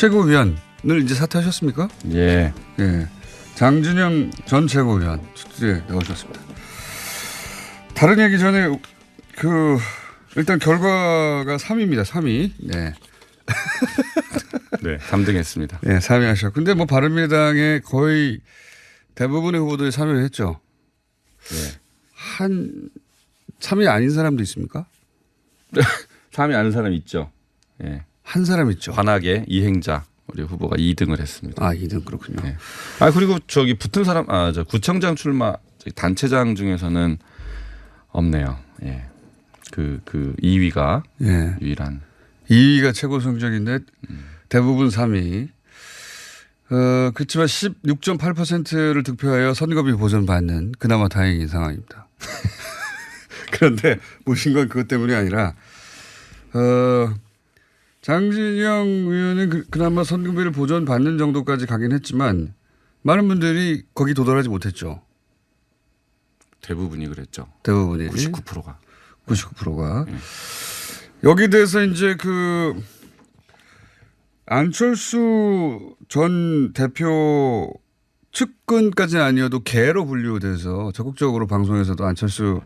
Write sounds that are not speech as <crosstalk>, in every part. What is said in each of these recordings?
최고위원을 이제 사퇴하셨습니까? 예. 예. 장준영 전 최고위원 스튜디오에 나오셨습니다. 다른 얘기 전에 그 일단 결과가 3위입니다. 3위. 네. <laughs> 네. 3등 했습니다. 네, 3위 하셨고. 근데 뭐 바른미래당의 거의 대부분의 후보들이 3위를 했죠. 예. 한 3위 아닌 사람도 있습니까? <laughs> 3위 아는 사람 있죠. 예. 한 사람 있죠. 관악의 이행자 우리 후보가 2등을 했습니다. 아, 2등 그렇군요. 네. 아 그리고 저기 붙은 사람 아 저 구청장 출마 단체장 중에서는 없네요. 예. 그, 그 2위가 예. 유일한. 2위가 최고 성적인데 대부분 3위. 어, 그렇지만 16.8%를 득표하여 선거비 보전받는 그나마 다행인 상황입니다. <laughs> 그런데 모신 건 그것 때문이 아니라, 어, 장진영 의원은 그, 그나마 선거비를 보전받는 정도까지 가긴 했지만 많은 분들이 거기 도달하지 못했죠. 대부분이 그랬죠. 대부분이. 99%가. 99%가. 여기 대해서 이제 그 안철수 전 대표 측근까지는 아니어도 개로 분류돼서 적극적으로 방송에서도 안철수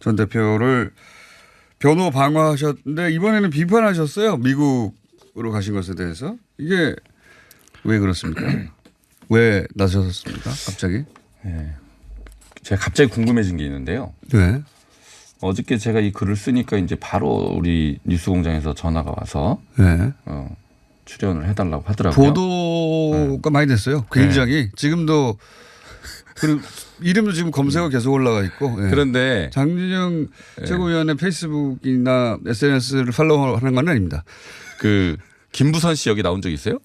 전 대표를 변호 방어하셨는데 이번에는 비판하셨어요. 미국으로 가신 것에 대해서. 이게 왜 그렇습니까? <clears throat> 왜 나서셨습니까? 갑자기? 제가 갑자기 궁금해진 게 있는데요. 네. 어저께 제가 이 글을 쓰니까 이제 바로 우리 뉴스 공장에서 전화가 와서 네. 어, 출연을 해달라고 하더라고요. 보도가 많이 됐어요. 굉장히 지금도 그리고 이름도 지금 검색어 계속 올라가 있고. 예. 그런데 장준영 최고위원의 페이스북이나 SNS를 팔로우하는 건 아닙니다. 그 김부선 씨 여기 나온 적 있어요?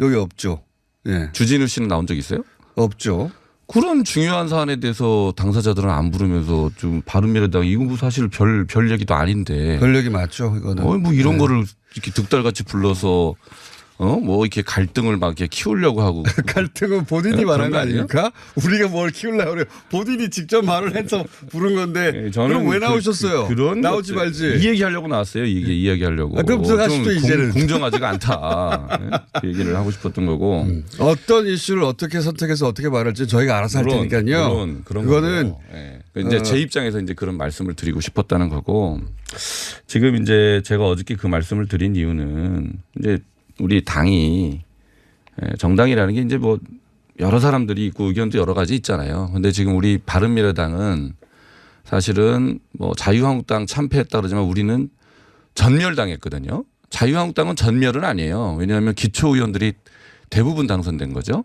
여기 없죠. 예, 주진우 씨는 나온 적 있어요? 없죠. 그런 중요한 사안에 대해서 당사자들은 안 부르면서 좀 바른미래당 이거 사실 별, 별 얘기도 아닌데. 권력이 맞죠. 이거는. 어, 뭐 이런 네. 거를 이렇게 득달같이 불러서 어, 뭐 이렇게 갈등을 막 이렇게 키우려고 하고. <laughs> 갈등은 본인이 네, 말한 거? 아닙니까? 우리가 뭘 키우려고 그래요. 본인이 직접 말을 해서 부른 건데. 예, 저는 그럼 왜 그- 나오셨어요? 그, 런 나오지 말지. 이 얘기 하려고 나왔어요. 이게 이야기 하려고. 아, 그럼 들어가시죠, 좀 이제는. 공, 공정하지가 않다. 예? 그 얘기를 하고 싶었던 거고. 어떤 이슈를 어떻게 선택해서 어떻게 말할지 저희가 알아서 할 물론, 테니까요. 물론 그런 그거는. 예. 그 이제 어. 제 입장에서 이제 그런 말씀을 드리고 싶었다는 거고 지금 이제 제가 어저께 그 말씀을 드린 이유는 이제 우리 당이 예, 정당이라는 게 이제 뭐 여러 사람들이 있고 의견도 여러 가지 있잖아요. 근데 지금 우리 바른미래당은 사실은 뭐 자유한국당 참패했다 그러지만 우리는 전멸당했거든요. 자유한국당은 전멸은 아니에요. 왜냐하면 기초 의원들이 대부분 당선된 거죠.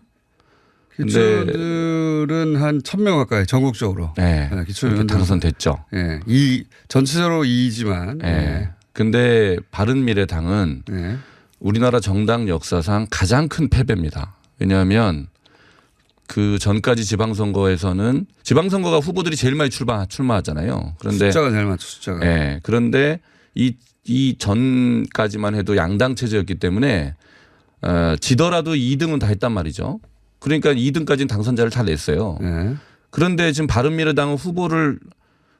기초들은 한 천 명 가까이 전국적으로. 네. 네, 기초 이렇게 의원들. 당선됐죠. 예. 이 전체적으로 2이지만 예. 근데 바른미래당은 예. 우리나라 정당 역사상 가장 큰 패배입니다. 왜냐하면 그 전까지 지방선거에서는 지방선거가 후보들이 제일 많이 출마, 출마하잖아요. 그런데 숫자가 제일 많죠. 숫자가. 예. 그런데 이, 이 전까지만 해도 양당 체제였기 때문에 어, 지더라도 2등은 다 했단 말이죠. 그러니까 2등까지는 당선자를 다 냈어요. 예. 그런데 지금 바른미래당은 후보를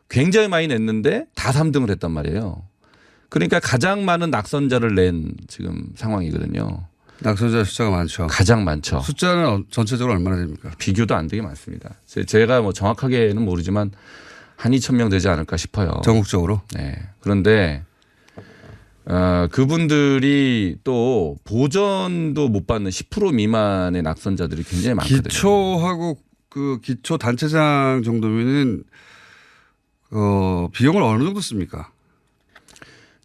굉장히 많이 냈는데 다 3등을 했단 말이에요. 그러니까 가장 많은 낙선자를 낸 지금 상황이거든요. 낙선자 숫자가 많죠. 가장 많죠. 숫자는 어- 전체적으로 얼마나 됩니까? 비교도 안 되게 많습니다. 제- 제가 뭐 정확하게는 모르지만 한 2천 명 되지 않을까 싶어요. 전국적으로. 네. 그런데 어, 그분들이 또 보전도 못 받는 10% 미만의 낙선자들이 굉장히 많거든요. 기초하고 그 기초 단체장 정도면은 어, 비용을 어느 정도 씁니까?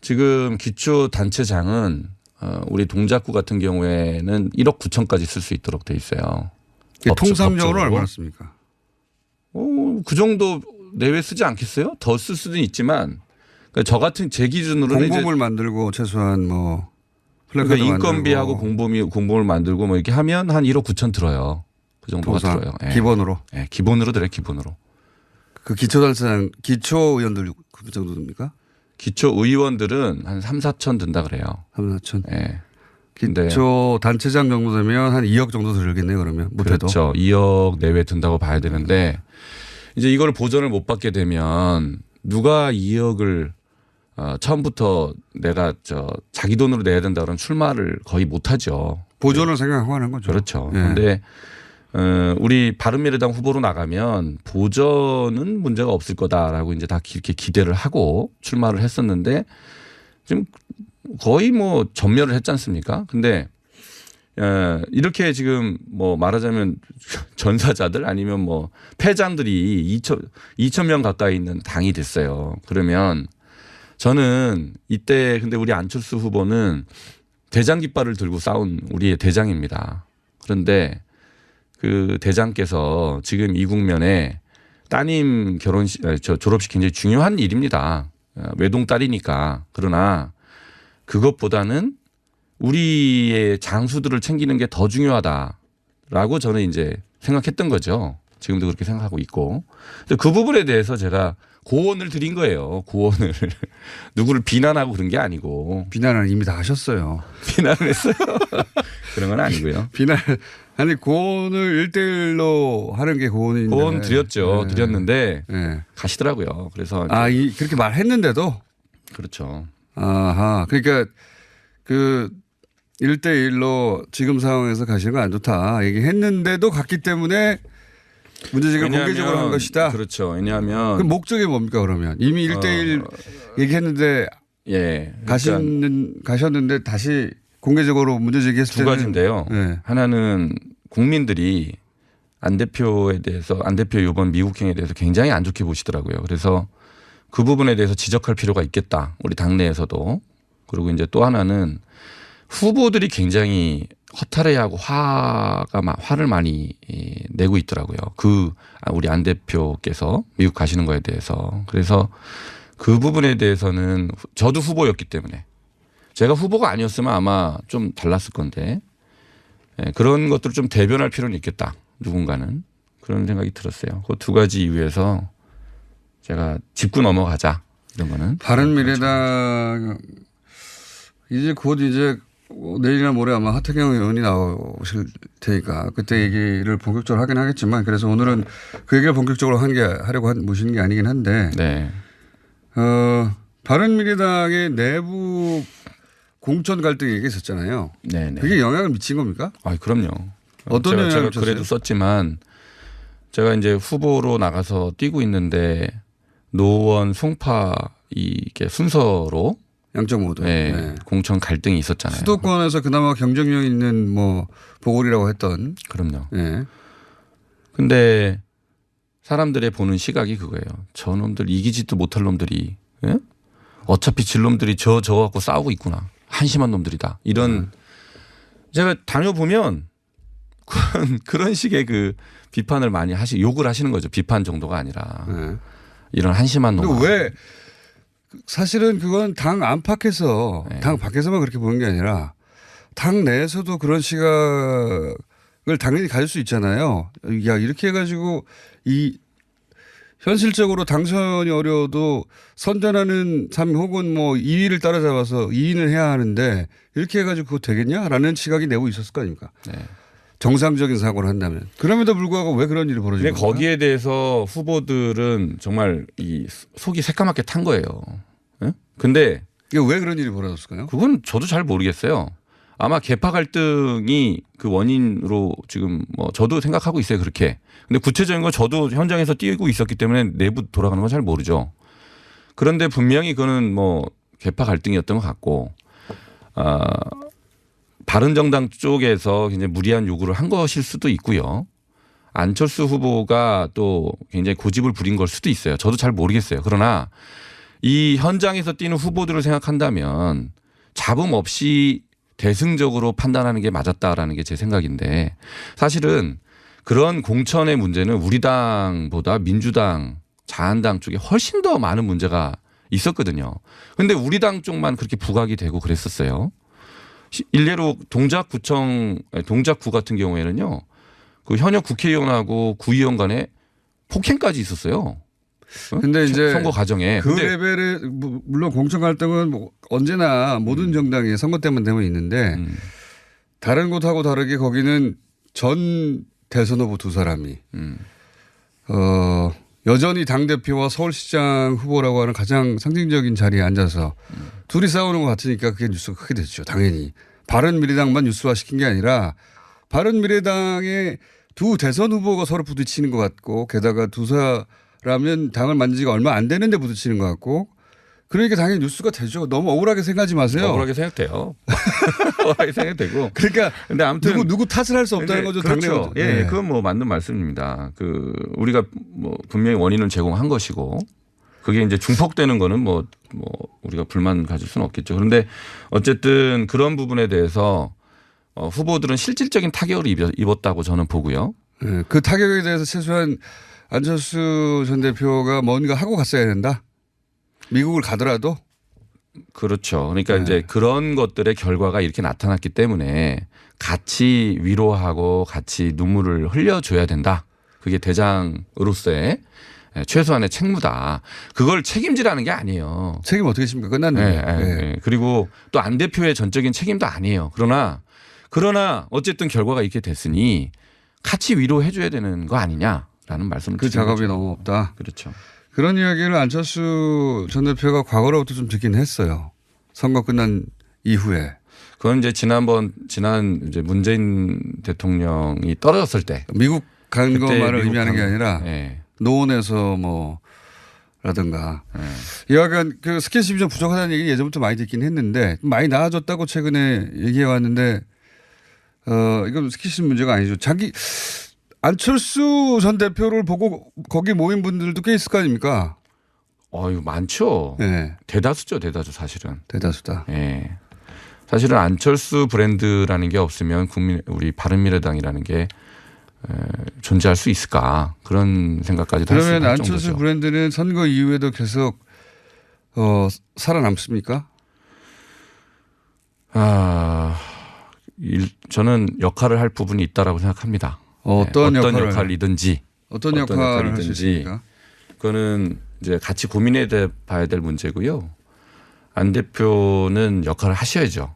지금 기초 단체장은 어, 우리 동작구 같은 경우에는 1억 9천까지 쓸 수 있도록 돼 있어요. 통상적으로. 얼마나 씁니까? 어, 그 정도 내외 쓰지 않겠어요? 더 쓸 수도 있지만 그러니까 저 같은 제 기준으로는 이제 공범을 만들고 최소한 뭐 그러니까 인건비하고 만들고 공범이 공범을 만들고 뭐 이렇게 하면 한 1억 9천 들어요. 그 정도가 통상 들어요. 예. 기본으로 예, 기본으로 들어요. 기본으로. 그 기초 단체장 기초 의원들 그 정도 듭니까? 기초 의원들은 한 3, 4천 든다 그래요. 3, 4천. 예. 근데 기초 단체장 정도 되면 한 2억 정도 들겠네요. 그러면 못해도. 그렇죠. 2억 내외 든다고 봐야 되는데 이제 이걸 보전을 못 받게 되면 누가 2억을 어, 처음부터 내가 저 자기 돈으로 내야 된다 그러면 출마를 거의 못 하죠. 보존을 생각하고 하는 거죠. 그렇죠. 예. 근데 어, 우리 바른미래당 후보로 나가면 보전은 문제가 없을 거다라고 이제 다 이렇게 기대를 하고 출마를 했었는데 지금 거의 뭐 전멸을 했지 않습니까? 근데 어, 이렇게 지금 뭐 말하자면 <laughs> 전사자들 아니면 뭐 패장들이 2천 2천 명 가까이 있는 당이 됐어요. 그러면 저는 이때 근데 우리 안철수 후보는 대장 깃발을 들고 싸운 우리의 대장입니다. 그런데 그 대장께서 지금 이 국면에 따님 결혼식, 아니, 저 졸업식 굉장히 중요한 일입니다. 어, 외동 딸이니까. 그러나 그것보다는 우리의 장수들을 챙기는 게 더 중요하다라고 저는 이제 생각했던 거죠. 지금도 그렇게 생각하고 있고. 그 부분에 대해서 제가 고언을 드린 거예요. 고언을. <laughs> 누구를 비난하고 그런 게 아니고. 비난을 이미 다 하셨어요. <laughs> 비난을 했어요. 그런 건 아니고요. 비난 아니 고온을 1대1로 하는 게 고온인데. 고언 드렸죠. 네. 드렸는데 네. 가시더라고요. 그래서 아, 이 그렇게 말했는데도 그렇죠. 아하. 그러니까 그 1대1로 지금 상황에서 가시는 건 안 좋다. 얘기했는데도 갔기 때문에 문제제기를 공개적으로 한 것이다. 그렇죠. 왜냐하면 그 목적이 뭡니까 그러면? 이미 1대1 어. 얘기했는데 예 그러니까 가시는 가셨는데 다시 공개적으로 문제 제기했을 두 때는 가지인데요. 네. 하나는 국민들이 안 대표에 대해서 안 대표 이번 미국행에 대해서 굉장히 안 좋게 보시더라고요. 그래서 그 부분에 대해서 지적할 필요가 있겠다. 우리 당내에서도 그리고 이제 또 하나는 후보들이 굉장히 허탈해하고 화가 마- 화를 많이 이, 내고 있더라고요. 그 아, 우리 안 대표께서 미국 가시는 거에 대해서 그래서 그 부분에 대해서는 후- 저도 후보였기 때문에 제가 후보가 아니었으면 아마 좀 달랐을 건데 예, 그런 것들을 좀 대변할 필요는 있겠다. 누군가는 그런 생각이 들었어요. 그 두 가지 이유에서 제가 짚고 넘어가자 이런 거는 바른 미래당 이제 곧 이제 내일이나 모레 아마 하태경 의원이 나오실 테니까 그때 얘기를 본격적으로 하긴 하겠지만 그래서 오늘은 그 얘기를 본격적으로 한 게 하려고 한, 모시는 게 아니긴 한데 네. 어, 바른미래당의 내부 공천 갈등 얘기 있었잖아요. 네, 네. 그게 영향을 미친 겁니까? 아, 그럼요. 어떤 제가, 영향을 제가 미쳤어요? 그래도 썼지만 제가 이제 후보로 나가서 뛰고 있는데 노원 송파 이게 순서로 양쪽 모두. 네, 네. 공천 갈등이 있었잖아요. 수도권에서 그나마 경쟁력 있는 뭐 보궐이라고 했던. 그럼요. 예. 근데 사람들의 보는 시각이 그거예요. 저놈들 이기지도 못할 놈들이 예? 어차피 질 놈들이 저 저 갖고 싸우고 있구나. 한심한 놈들이다. 이런 제가 다녀보면 그런 <laughs> 그런 식의 그 비판을 많이 하시 욕을 하시는 거죠. 비판 정도가 아니라 네. 이런 한심한 놈. 왜 사실은 그건 당 안팎에서 네. 당 밖에서만 그렇게 보는 게 아니라 당 내에서도 그런 시각을 당연히 가질 수 있잖아요. 야 이렇게 해가지고 이 현실적으로 당선이 어려워도 선전하는 삶 혹은 뭐 2위를 따라잡아서 2위는 해야 하는데 이렇게 해가지고 그거 되겠냐라는 시각이 내고 있었을 거 아닙니까? 네. 정상적인 사고를 한다면 그럼에도 불구하고 왜 그런 일이 벌어지는 겁니까? 거기에 대해서 후보들은 정말 이 속이 새까맣게 탄 거예요. 예? 근데 이게 왜 그런 일이 벌어졌을까요? 그건 저도 잘 모르겠어요. 아마 개파 갈등이 그 원인으로 지금 뭐 저도 생각하고 있어요 그렇게. 근데 구체적인 건 저도 현장에서 뛰고 있었기 때문에 내부 돌아가는 건 잘 모르죠. 그런데 분명히 그거는 뭐 개파 갈등이었던 것 같고, 아 바른정당 쪽에서 굉장히 무리한 요구를 한 것일 수도 있고요. 안철수 후보가 또 굉장히 고집을 부린 걸 수도 있어요. 저도 잘 모르겠어요. 그러나 이 현장에서 뛰는 후보들을 생각한다면 잡음 없이 대승적으로 판단하는 게 맞았다라는 게 제 생각인데 사실은 그런 공천의 문제는 우리 당보다 민주당, 자한당 쪽에 훨씬 더 많은 문제가 있었거든요. 근데 우리 당 쪽만 그렇게 부각이 되고 그랬었어요. 시- 일례로 동작구청, 동작구 같은 경우에는요. 그 현역 국회의원하고 구의원 간에 폭행까지 있었어요. 어? 근데 이제 선거 과정에. 그 레벨의 뭐, 물론 공천 갈등은 뭐 언제나 모든 정당이 선거 때만 되면 있는데 음. 다른 곳하고 다르게 거기는 전 대선 후보 두 사람이 음. 어 여전히 당 대표와 서울시장 후보라고 하는 가장 상징적인 자리에 앉아서 둘이 싸우는 것 같으니까 그게 뉴스가 크게 됐죠. 당연히 바른 미래당만 뉴스화 시킨 게 아니라 바른 미래당의 두 대선 후보가 서로 부딪히는 것 같고 게다가 두사 람은 당을 만든 지가 얼마 안 되는데 부딪히는 것 같고 그러니까 당연히 뉴스가 되죠. 너무 억울하게 생각하지 마세요. 억울하게 생각돼요. <laughs> 억울하게 생각되고. 그러니까 근데 아무튼 누구 누구 탓을 할 수 없다는 거죠. 그렇죠. 예, 네. 그건 뭐 맞는 말씀입니다. 그 우리가 뭐 분명히 원인을 제공한 것이고 그게 이제 중폭되는 거는 뭐, 뭐 우리가 불만 가질 수는 없겠죠. 그런데 어쨌든 그런 부분에 대해서 어, 후보들은 실질적인 타격을 입- 입었다고 저는 보고요. 예, 그 타격에 대해서 최소한 안철수 전 대표가 뭔가 하고 갔어야 된다. 미국을 가더라도 그렇죠. 그러니까 네. 이제 그런 것들의 결과가 이렇게 나타났기 때문에 같이 위로하고 같이 눈물을 흘려줘야 된다. 그게 대장으로서의 최소한의 책무다. 그걸 책임지라는 게 아니에요. 책임 어떻게 십니까? 끝났는데. 예, 예, 예. 예. 그리고 또 안 대표의 전적인 책임도 아니에요. 그러나 그러나 어쨌든 결과가 이렇게 됐으니 같이 위로해 줘야 되는 거 아니냐 라는 말씀을 그 작업이 거죠. 너무 없다. 그렇죠. 그런 이야기를 안철수 전 대표가 과거로부터 좀 듣긴 했어요. 선거 끝난 이후에 그건 이제 지난번 지난 이제 문재인 대통령이 떨어졌을 때 미국 간 것만을 의미하는 게 간- 아니라 예. 노원에서 뭐 라든가 예. 여하간 그 스킨십이 좀 부족하다는 얘기 예전부터 많이 듣긴 했는데 많이 나아졌다고 최근에 얘기해 왔는데 어 이건 스킨십 문제가 아니죠. 자기 안철수 전 대표를 보고 거기 모인 분들도 꽤 있을 거 아닙니까? 어유 많죠. 네, 대다수죠, 대다수 사실은. 대다수다. 예. 사실은 안철수 브랜드라는 게 없으면 국민 우리 바른미래당이라는 게 에, 존재할 수 있을까 그런 생각까지도 할수 그러면 있는 안철수 정도죠. 브랜드는 선거 이후에도 계속 어 살아남습니까? 아, 일, 저는 역할을 할 부분이 있다라고 생각합니다. 어떤, 네, 어떤 역할을 역할이든지 어떤 어떤 역할을. 있습니까? 그거는 이제 같이 고민해 봐야 될 문제고요. 안 대표는 역할을 하셔야죠.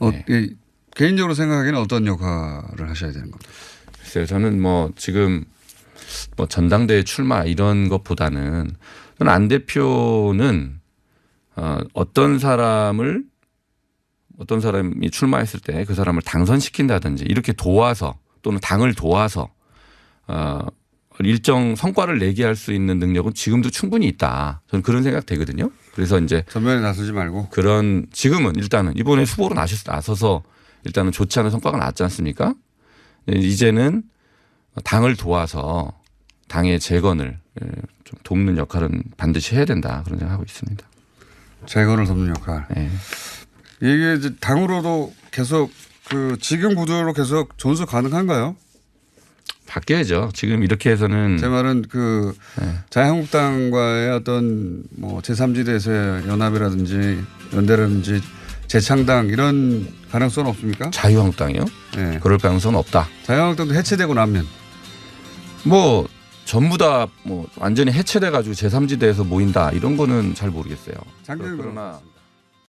어, 네. 이, 개인적으로 생각하기에는 어떤 역할을 하셔야 되는 겁니까? 글쎄요, 저는 뭐 지금 뭐 전당대회 출마 이런 것보다는 저는 안 대표는 어, 어떤 사람을 어떤 사람이 출마했을 때 그 사람을 당선시킨다든지 이렇게 도와서 또는 당을 도와서 어, 일정 성과를 내게 할 수 있는 능력은 지금도 충분히 있다. 저는 그런 생각 되거든요. 그래서 이제 전면에 나서지 말고 그런 지금은 일단은 이번에 후보로 나서서 일단은 좋지 않은 성과가 나왔지 않습니까? 이제는 당을 도와서 당의 재건을 예, 좀 돕는 역할은 반드시 해야 된다 그런 생각하고 있습니다. 재건을 돕는 역할. 예. 이게 이제 당으로도 계속 그 지금 구도로 계속 존속 가능한가요? 바뀌어야죠. 지금 이렇게 해서는 제 말은 그 네. 자유한국당과의 어떤 뭐 제3지대에서의 연합이라든지 연대라든지 재창당 이런 가능성은 없습니까? 자유한국당이요? 네. 그럴 가능성은 없다. 자유한국당도 해체되고 나면 뭐 전부 다 뭐 완전히 해체돼 가지고 제3지대에서 모인다 이런 거는 잘 모르겠어요. 장기는 그러나.